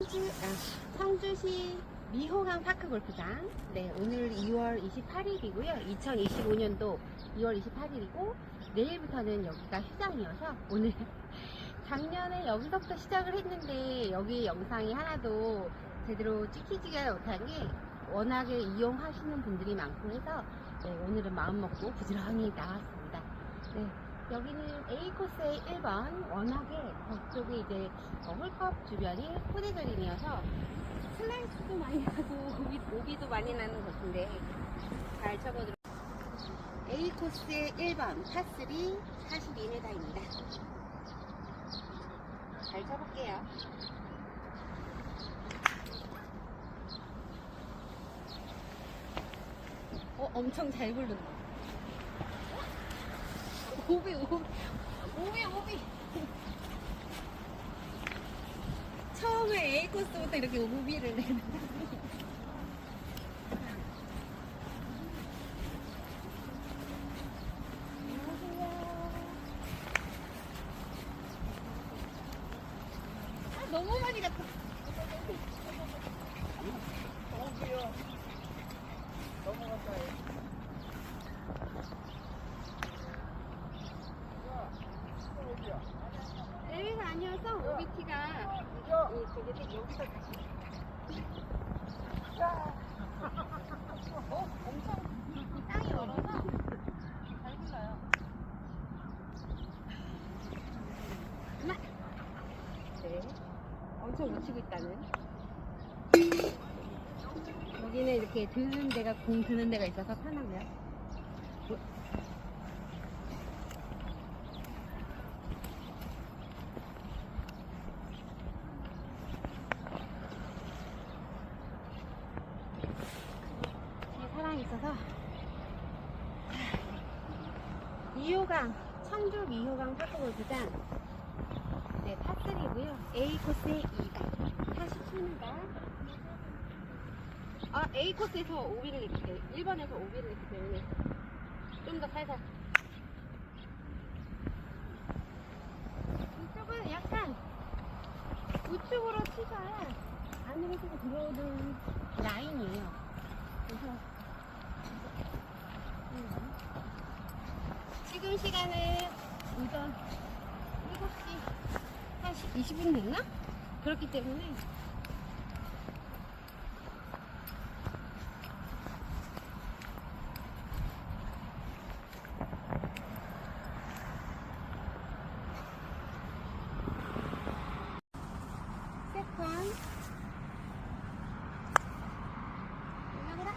성주, 아, 성주시 미호강 파크 골프장. 네, 오늘 2월 28일이고요. 2025년도 2월 28일이고, 내일부터는 여기가 휴장이어서 오늘 작년에 여기서부터 시작을 했는데 여기 영상이 하나도 제대로 찍히지가 못한 게 워낙에 이용하시는 분들이 많고 해서 네, 오늘은 마음먹고 부지런히 나왔습니다. 네, 여기는 A 코스의 1번 워낙에 저쪽에 이제 어, 홀컵 주변이 포대절임이어서 슬라이스도 많이 하고 오비, 오비도 많이 나는 곳인데 잘 쳐보도록 A 코스의 1번 파3 42m입니다. 잘 쳐볼게요. 어, 엄청 잘 부른다. 오비, 오비, 오비, 오비. 처음에 A 코스부터 이렇게 오비를 내는. 아, 너무 많이 갔다. 내외가 아니어서 오비티가 이 저기 여기서 어? 엄청. 네. 묻히고 있다는. 여기는 이렇게 드는 데가 공 드는 데가 있어서 편하고요. 뭐- 뒤에 사람이 있어서 미호강 청주 미호강 파크골프장 네 파3고요 A 코스의 2가 47m 아 A 코스에서 5비를 냈기 때문에 1번에서 5비를 냈기 때문에 좀 더 살살 이쪽은 약간 우측으로 치셔야 안으로 좀 들어오는 라인이에요 그래서 음. 지금 시간은 오전 7시 한 20분 됐나? 그렇기 때문에 세컨 올라가라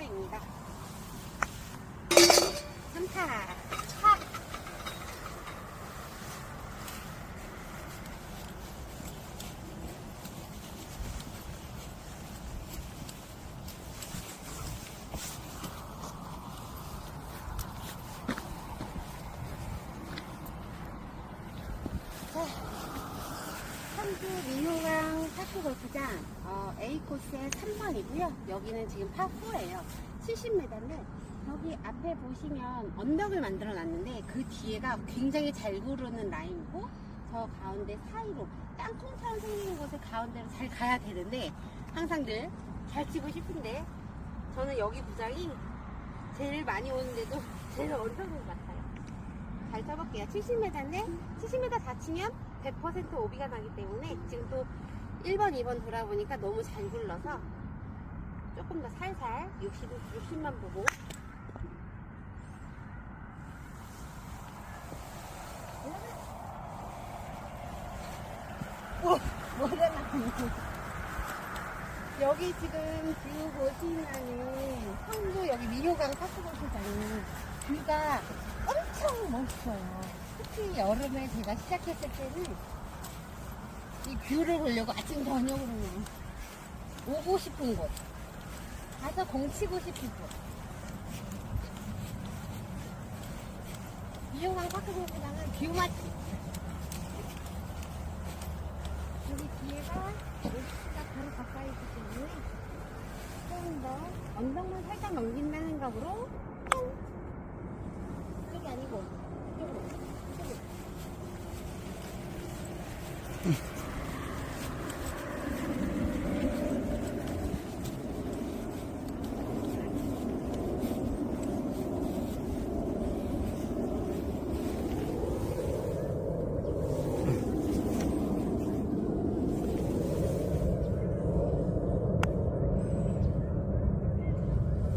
삼타입니다 3타. 차. 자, 청주 민호강 파크 골프장 어, A 코스의 3번이고요. 여기는 지금 파4예요. 70m인데 여기 앞에 보시면 언덕을 만들어 놨는데 그 뒤에가 굉장히 잘 구르는 라인이고 저 가운데 사이로 땅콩처럼 생기는 곳에 가운데로 잘 가야 되는데 항상 늘 잘 치고 싶은데 저는 여기 부장이 제일 많이 오는데도 제일 어려운 것 같아요. 잘 쳐볼게요. 70m인데 70m 다 치면 100% 오비가 나기 때문에 지금 또 1번, 2번 돌아보니까 너무 잘 굴러서 조금 더 살살 60, 60만 보고 오! 뭐래나 여기 지금 뷰 보시면은 성주 여기 미호강 파크골프장이 뷰가 엄청 멋있어요. 특히 여름에 제가 시작했을 때는 이 뷰를 보려고 아침 저녁으로 오고 싶은 곳 가서 공치고 싶은 곳. 미호강 파크골프장은 뷰 맛집. 여기 뒤에가 오피스가 바로 가까이 있기 때문에 좀 여기서 언덕만 살짝 넘긴다는 뿅. 이쪽이 아니고 이쪽으로 이쪽으로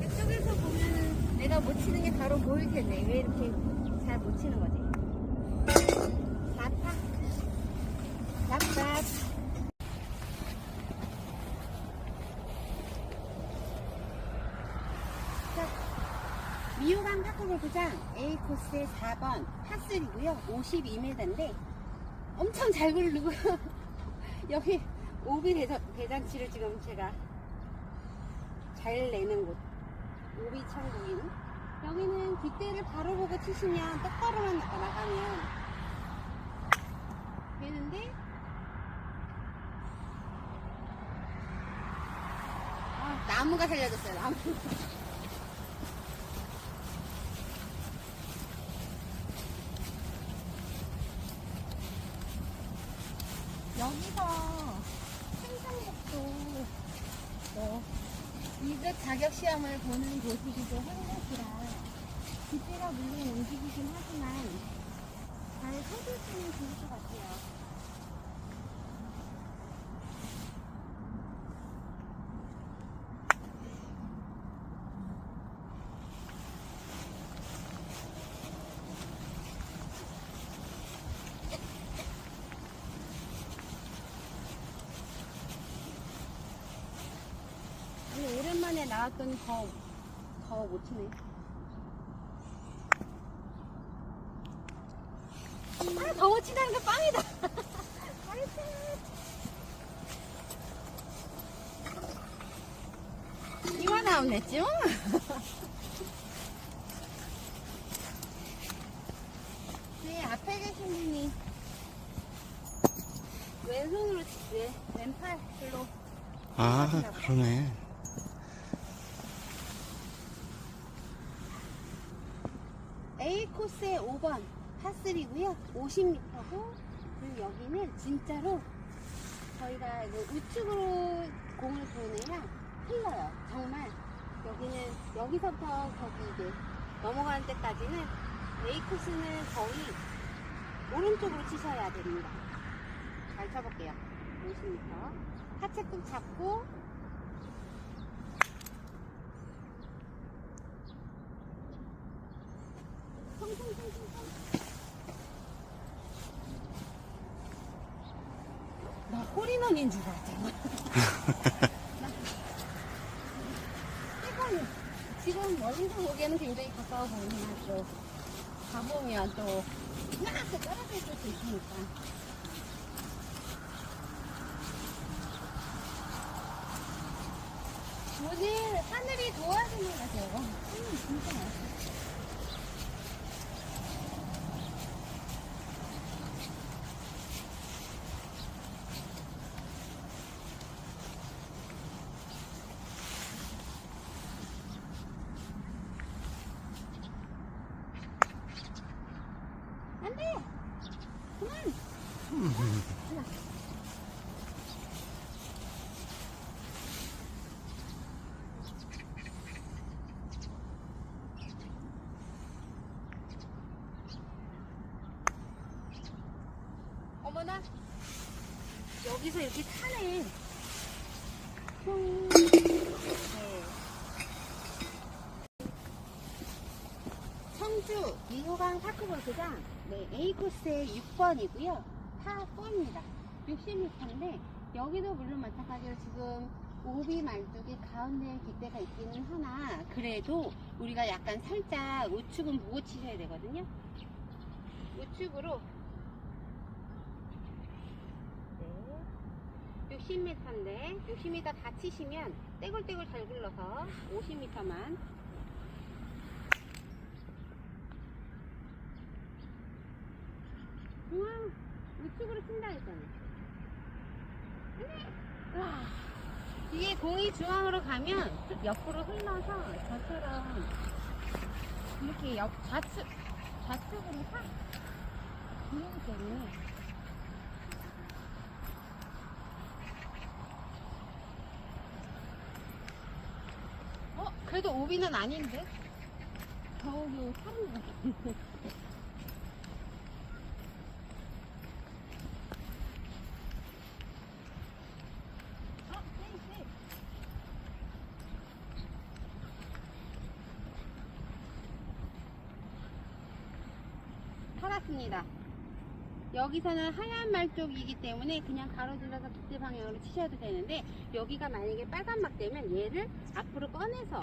그쪽에서 보면은 내가 못 치는 게 바로 보일 텐데 왜 이렇게 잘 못 치는 거지? 잡잡 자, 미호강 파크골프장 A 코스의 4번 파3고요. 52m인데 엄청 잘 굴르고 여기 오비 대전, 대잔치를 지금 제가 잘 내는 곳. 오비 천국인 여기는 뒷대를 바로 보고 치시면 똑바로만 나가- 나가면. 되는데? 아, 나무가 살려줬어요 나무. 여기서 생산국도 뭐200 자격 시험을 보는 곳이기도 한 곳이라 뒷배가 물론 움직이긴 하지만 잘 서주시면 좋을 것 같아요. 오랜만에 나왔더니 더, 더못 치네. 치다는 게 빵이다. 이만 나오면 됐지 뭐. 네, 앞에 계신 분이 왼손으로 치지, 왼팔로. 아, 그러네. A 코스의 5번 파3고요. 50m고 그리고 여기는 진짜로 저희가 우측으로 공을 보내야 흘러요. 정말 여기는 여기서부터 저기 이제 넘어가는 데까지는 코스는 거의 오른쪽으로 치셔야 됩니다. 잘 쳐볼게요. 50m. 하체 꾹 잡고 통통통통통. 나 홀인원인 줄 알았잖아. 이건 지금 멀리서 보기에는 굉장히 가까워 보이지만 또 가보면 또 이만큼 떨어져 있을 수 있으니까. 오늘 하늘이 도와주는 거죠. 음, 진짜 맛있어. 안 돼! 그만! 하나. 어머나! 여기서 이렇게 타네. 뿅. 네. 청주 미호강 파크골프장 네, A코스의 6번이고요. 파4입니다. 60m인데 여기도 물론 마찬가지로 지금 오비 말뚝이 가운데에 깃대가 있기는 하나 그래도 우리가 약간 살짝 우측은 보고 치셔야 되거든요. 우측으로 네. 60m인데 60m 다 치시면 떼굴떼굴 잘 굴러서 50m만 우와 우측으로 친다 했잖아. 안돼 와 이게 공이 중앙으로 가면 옆으로 흘러서 저처럼 이렇게 옆 좌측 좌측으로 싹 들어오기 때문에. 어 그래도 오비는 아닌데? 겨우겨우 3분 어, 네, 네. 살았습니다. 여기서는 하얀 말 쪽이기 때문에 그냥 가로질러서 기대 방향으로 치셔도 되는데 여기가 만약에 빨간 막 되면 얘를 앞으로 꺼내서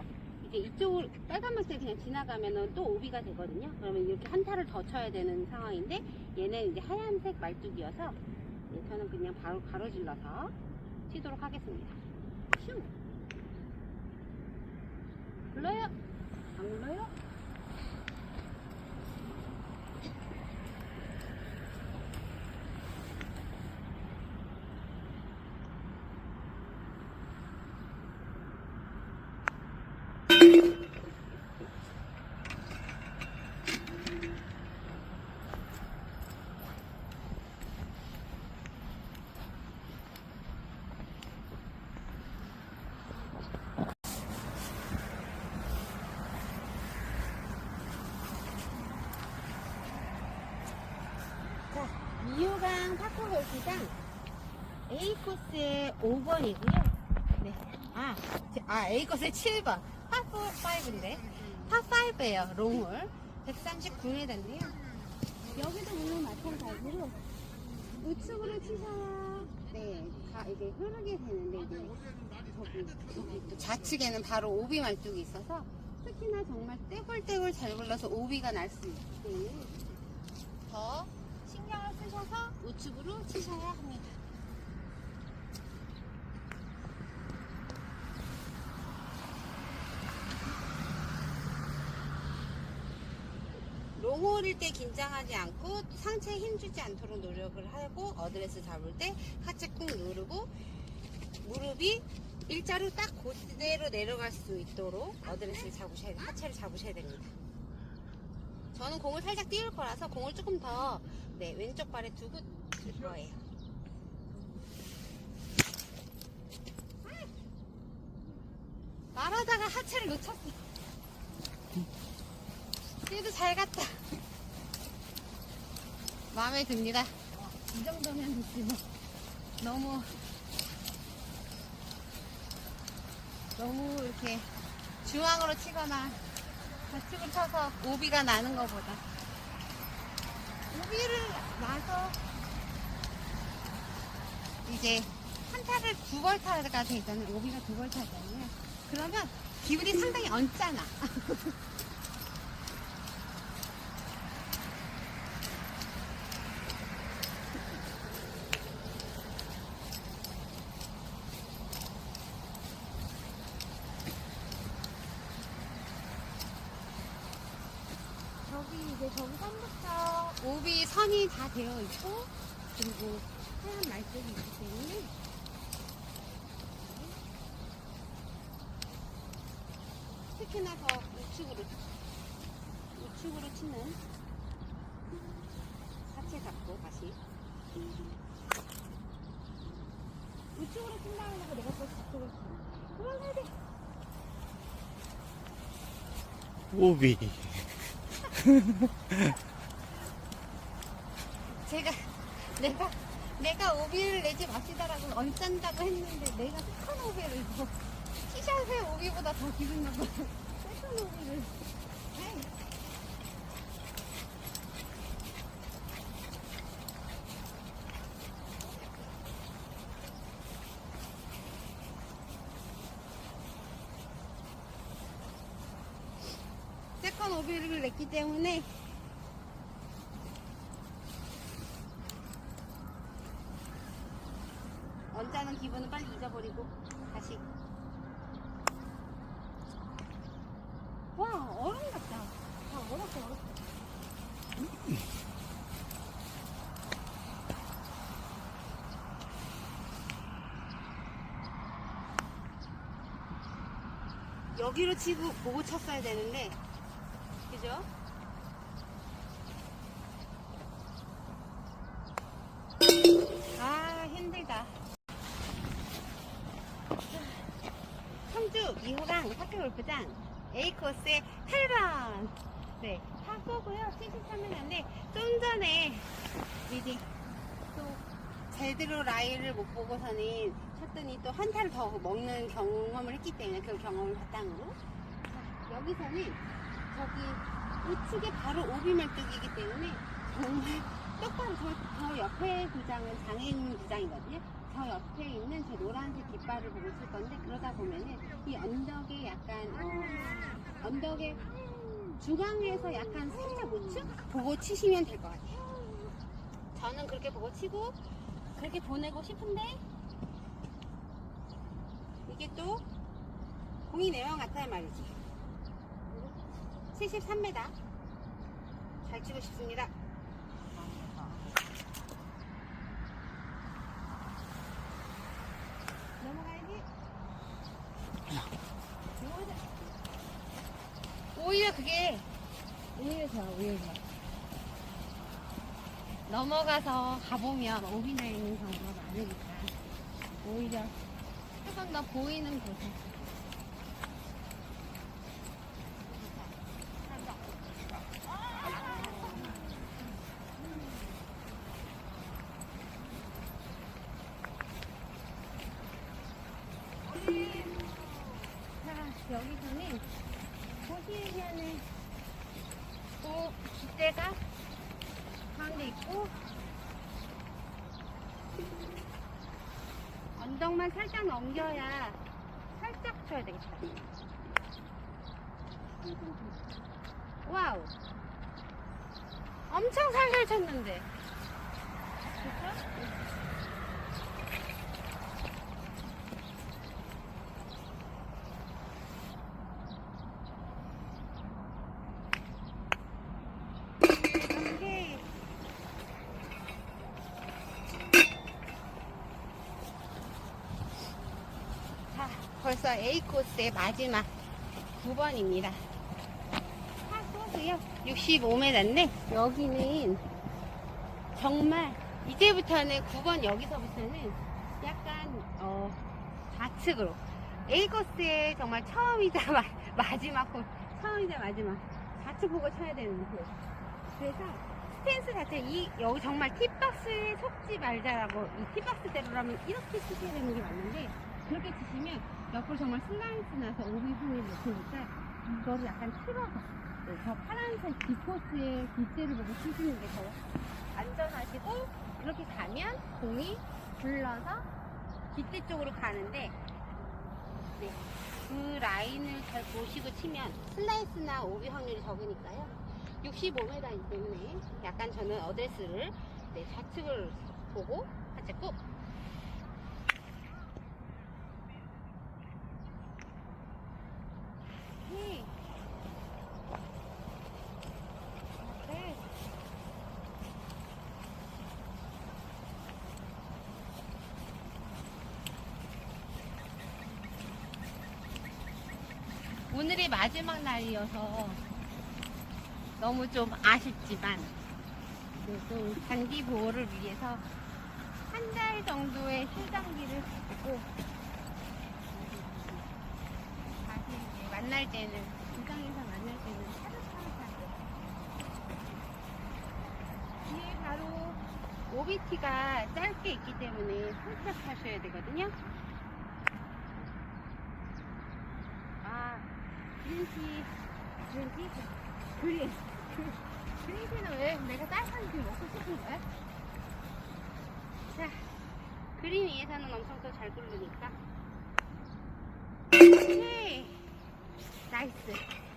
이제 이쪽으로 빨간 막대 그냥 지나가면은 또 오비가 되거든요. 그러면 이렇게 한 타를 더 쳐야 되는 상황인데 얘는 이제 하얀색 말뚝이어서 예, 저는 그냥 바로 가로질러서 치도록 하겠습니다. 슈! 불러요? 안 불러요? 자, 미유강 파크 골프장 A 코스의 5번이고요. 네. 아, 제- 아 A 코스의 7번. 파5인데 파5예요. 롱홀 139m인데요. 여기도 물론 마찬가지로 우측으로 치셔야 네, 다 이게 흐르게 되는데 이제 저기, 저기 또 좌측에는 바로 오비 말뚝이 있어서 특히나 정말 떼굴떼굴 잘 굴러서 오비가 날수 때문에 더 쓰셔서 우측으로 치셔야 합니다. 롱홀일 때 긴장하지 않고 상체에 힘주지 않도록 노력을 하고 어드레스 잡을 때 하체 꾹 누르고 무릎이 일자로 딱 그대로 내려갈 수 있도록 어드레스를 잡으셔야. 하체를 잡으셔야 됩니다. 저는 공을 살짝 띄울 거라서 공을 조금 더 네, 왼쪽 발에 두고 들 거예요. 말하다가 하체를 놓쳤어. 그래도 잘 갔다. 마음에 듭니다. 이 정도면 뭐. 너무 너무 이렇게 중앙으로 치거나 좌측을 쳐서 오비가 나는 것보다 오비를 나서 이제 한 타를 두 벌 타가 되잖아요. 오비가 두 벌 타잖아요. 그러면 기분이 상당히 얹잖아. 저기 이제 저기 선부터 오비 선이 다 되어 있고 그리고 하얀 말뚝이 있기 때문에. 특히나 더 우측으로 우측으로 치는 하체 잡고 다시. 우측으로 친다 하려고 내가 또 좌측으로 치는 그만해야 돼. 오비. 제가 내가 내가 오비를 내지 마시다라고 얹잔다고 했는데 내가 세컨 오비를 더 티샷의 오비보다 더 기분 나빠 세컨 오비를 아이. 세컨 오비를 냈기 때문에 언짢은 기분은 빨리 잊어버리고 다시. 와 얼음 같다. 아 얼었어 얼었어. 여기로 치고 보고 쳤어야 되는데, 그죠? 아, 힘들다. 청주 미호강 학교골프장 A코스의 8번. 네, 파고고요. 73m인데, 좀 전에 이제 또 제대로 라인을 못 보고서는 쳤더니 또 한타를 더 먹는 경험을 했기 때문에 그 경험을 바탕으로 자, 여기서는 저기 우측에 바로 오비말뚝이기 때문에 정말 똑바로 저, 저 옆에 구장은 장애인 구장이거든요. 저 옆에 있는 저 노란색 깃발을 보고 칠 건데 그러다 보면은 이 언덕에 약간 어, 언덕에 중앙에서 약간 살짝 우측 보고 치시면 될 것 같아요. 저는 그렇게 보고 치고 그렇게 보내고 싶은데 이게 또 공이 내용 같아요 말이지. 73m 잘 치고 싶습니다 넘어가야지 넘어가자. 오히려 그게 오히려 좋아 오히려 좋아 넘어가서 가보면 오비나 있는 경우가 많으니까 오히려 조금 더 보이는 곳에 자 여기서는 보시면은 또 기대가 가운데 있고 언덕만 살짝 넘겨야 살짝 쳐야 되겠다. 와우. 엄청 살살 쳤는데. 그쵸? 오케이. 자, 벌써 A 코스의 마지막 9번입니다. 파고도요 65m인데 여기는 정말 이제부터는 9번 여기서부터는 약간 어 좌측으로 A 코스의 정말 처음이자 마, 마지막 홀 처음이자 마지막 좌측 보고 쳐야 되는 홀. 그래서 스탠스 자체 이 여기 정말 팁박스에 속지 말자라고 이 팁박스대로라면 이렇게 치셔야 되는 게 맞는데 그렇게 치시면 옆으로 정말 슬라이스 나서 오비 손이 놓으니까 이거를 약간 틀어서 네, 저 파란색 뒷코스의 뒷대를 보고 치시는 게 더 안전하시고 이렇게 가면 공이 굴러서 뒷대 쪽으로 가는데 네, 그 라인을 잘 보시고 치면 슬라이스나 오비 확률이 적으니까요. 65m이기 때문에 약간 저는 어드레스를 네, 좌측을 보고 살짝 꾹 네. 네. 오늘이 마지막 날이어서 너무 좀 아쉽지만 그래도 잔디 보호를 위해서 한 달 정도의 실장비를 받고 다시 만날 때는 구장에서 만날 때는 차듯차듯하게 뒤에 바로 오비티가 짧게 있기 때문에 살짝 하셔야 되거든요 아 그린티 그린티 그린 그린티는 왜 내가 딸기를 먹고 싶은 거야? 자 그린 위에서는 엄청 더잘 굴르니까. 오케이. 나이스